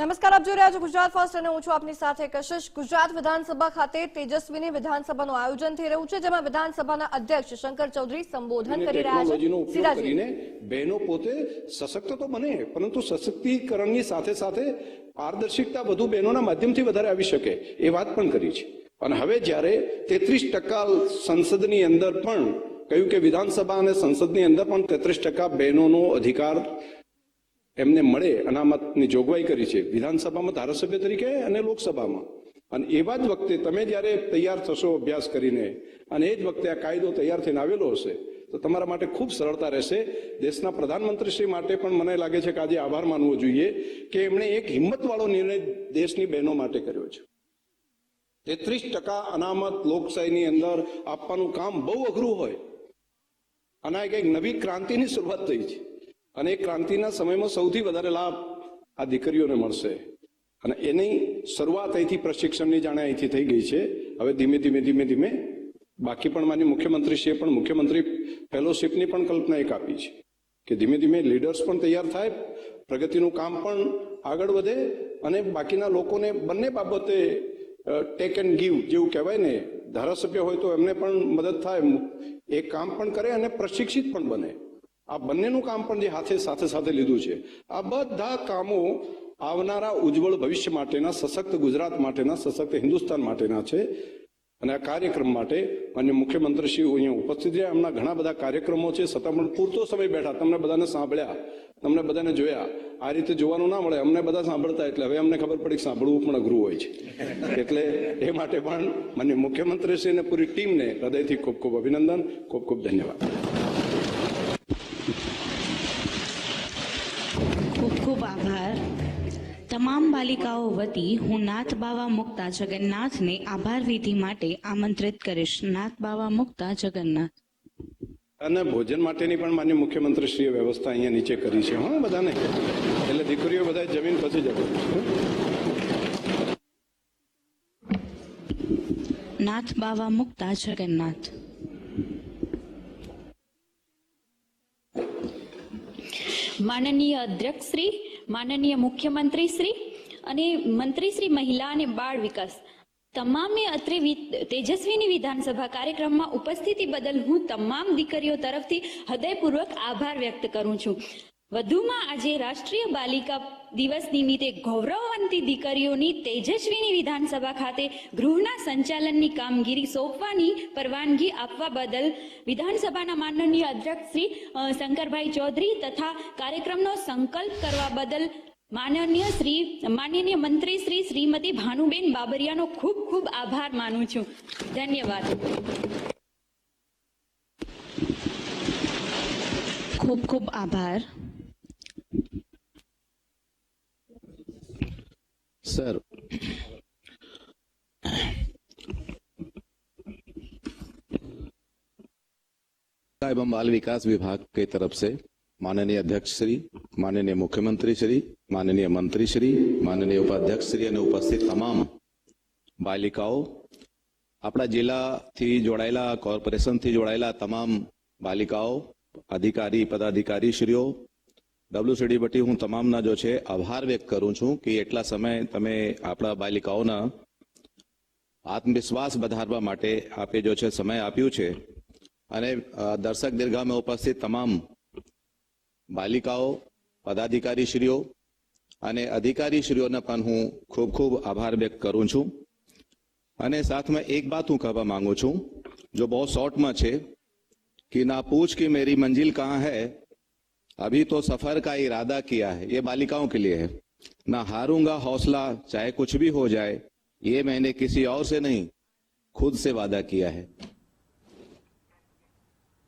નમસ્કાર આપ જોઈ રહ્યા છો ગુજરાત ફર્સ્ટ અને હું છું આપની સાથે કશિશ. ગુજરાત વિધાનસભા ખાતે તેજસ્વીની વિધાનસભાનું આયોજન થઈ રહ્યું છે જેમાં વિધાનસભાના અધ્યક્ષ શંકર ચૌધરી સંબોધન કરી રહ્યા છે. ઉપયોગ બહેનો પોતે સશક્ત તો બને પરંતુ સશક્તિકરણની સાથે સાથે પારદર્શિકતા વધુ બહેનોના માધ્યમથી વધારે આવી શકે એ વાત પણ કરી છે. અને હવે જ્યારે તેત્રીસ ટકા સંસદની અંદર પણ કહ્યું કે વિધાનસભા અને સંસદની અંદર પણ તેત્રીસ ટકા બહેનોનો અધિકાર એમને મળે અનામતની જોગવાઈ કરી છે. વિધાનસભામાં ધારાસભ્ય તરીકે અને લોકસભામાં. અને એવા જ વખતે તમે જ્યારે તૈયાર થશો અભ્યાસ કરીને અને એ જ વખતે આ કાયદો તૈયાર થઈને આવેલો હશે, તો તમારા માટે ખૂબ સરળતા રહેશે. દેશના પ્રધાનમંત્રીશ્રી માટે પણ મને લાગે છે કે આજે આભાર માનવો જોઈએ કે એમણે એક હિંમતવાળો નિર્ણય દેશની બહેનો માટે કર્યો છે. તેત્રીસ ટકા અનામત લોકશાહીની અંદર આપવાનું કામ બહુ અઘરું હોય. અને એક નવી ક્રાંતિની શરૂઆત થઈ છે. અને ક્રાંતિના સમયમાં સૌથી વધારે લાભ આ દીકરીઓને મળશે. અને એની શરૂઆત અહીંથી પ્રશિક્ષણની જાણે અહીંથી થઈ ગઈ છે. હવે ધીમે ધીમે ધીમે ધીમે બાકી પણ માની મુખ્યમંત્રીશ્રીએ પણ મુખ્યમંત્રી ફેલોશિપની પણ કલ્પના એક આપી છે કે ધીમે ધીમે લીડર્સ પણ તૈયાર થાય, પ્રગતિનું કામ પણ આગળ વધે અને બાકીના લોકોને બંને બાબતે ટેક એન્ડ ગીવ જેવું કહેવાય ને, ધારાસભ્ય હોય તો એમને પણ મદદ થાય એ કામ પણ કરે અને પ્રશિક્ષિત પણ બને. આ બંનેનું કામ પણ જે હાથે સાથે સાથે લીધું છે. આ બધા કામો આવનારા ઉજ્જવળ ભવિષ્ય માટેના, સશક્ત ગુજરાત માટેના, સશક્ત હિન્દુસ્તાન માટેના છે. અને આ કાર્યક્રમ માટે માન્ય મુખ્યમંત્રી શ્રી અહીંયા ઉપસ્થિત રહ્યા. એમના ઘણા બધા કાર્યક્રમો છે. છતાં પણ પૂરતો સમય બેઠા. તમને બધાને સાંભળ્યા. તમને બધાને જોયા. આ રીતે જોવાનું ના મળે. અમને બધા સાંભળતા એટલે હવે અમને ખબર પડી કે સાંભળવું પણ અઘરું હોય છે. એટલે એ માટે પણ મને મુખ્યમંત્રી શ્રી અને પૂરી ટીમને હૃદયથી ખૂબ ખૂબ અભિનંદન. ખૂબ ખૂબ ધન્યવાદ ખૂબ ખૂબ આભાર તમામ બાલિકાઓ વતી હું નાથ બાવા મુક્તા જગન્નાથને આભાર વિધિ માટે આમંત્રિત કરીશ. નાથ બાવા મુક્તા જગન્નાથ. અને ભોજન માટેની પણ માન્ય મુખ્યમંત્રીશ્રીએ વ્યવસ્થા અહીંયા નીચે કરી છે હા બધાને? એટલે દીકરીઓ બધા જમીન પછી જવું નાથ બાવા મુક્તા જગન્નાથ. માનનીય અધ્યક્ષ શ્રી, માનનીય મુખ્યમંત્રી શ્રી અને મંત્રી શ્રી મહિલા અને બાળ વિકાસ. તમામે અત્રે તેજસ્વીની વિધાનસભા કાર્યક્રમમાં ઉપસ્થિતિ બદલ હું તમામ દીકરીઓ તરફથી હૃદયપૂર્વક આભાર વ્યક્ત કરું છું. વધુમાં આજે રાષ્ટ્રીય બાલિકા દિવસ નિમિત્તે ગૌરવવંતી દીકરીઓની તેજસ્વીની વિધાનસભા ખાતે ગૃહના સંચાલનની કામગીરી સોંપવાની પરવાનગી આપવા બદલ વિધાનસભાના માનનીય અધ્યક્ષ શ્રી શંકરભાઈ ચૌધરી તથા કાર્યક્રમનો સંકલ્પ કરવા બદલ માનનીય શ્રી, માનનીય મંત્રી શ્રી શ્રીમતી ભાનુબેન બાબરિયાનો ખૂબ ખૂબ આભાર માનું છું. ધન્યવાદ. ખૂબ ખૂબ આભાર. सर एवं बाल विकास विभाग की तरफ से माननीय अध्यक्ष श्री माननीय मुख्यमंत्री श्री माननीय मंत्री श्री माननीय उपाध्यक्ष શ્રી અને ઉપસ્થિત તમામ બાલિકાઓ આપણા જિલ્લાથી જોડાયેલા કોર્પોરેશનથી જોડાયેલા તમામ બાલિકાઓ અધિકારી પદાધિકારી શ્રીઓ ડબ્લ્યુસીડી બટી હું તમામના જો છે આભાર વ્યક્ત કરું છું કે એટલા સમય તમે આપણા બાલિકાઓના આત્મવિશ્વાસ વધારવા માટે આપે જો છે સમય આપ્યું છે. અને દર્શક દીર્ઘામાં ઉપસ્થિત તમામ બાલિકાઓ, પદાધિકારીશ્રીઓ અને અધિકારીશ્રીઓને પણ હું ખૂબ ખૂબ આભાર વ્યક્ત કરું છું. અને સાથમાં એક વાત હું કહેવા માંગુ છું, જો બહુ શોર્ટમાં છે, કે ના પૂછ કે મેરી મંજિલ કહાં હૈ अभी तो सफर का इरादा किया है ये बालिकाओं के लिए है ना हारूंगा हौसला चाहे कुछ भी हो जाए ये मैंने किसी और से नहीं खुद से वादा किया है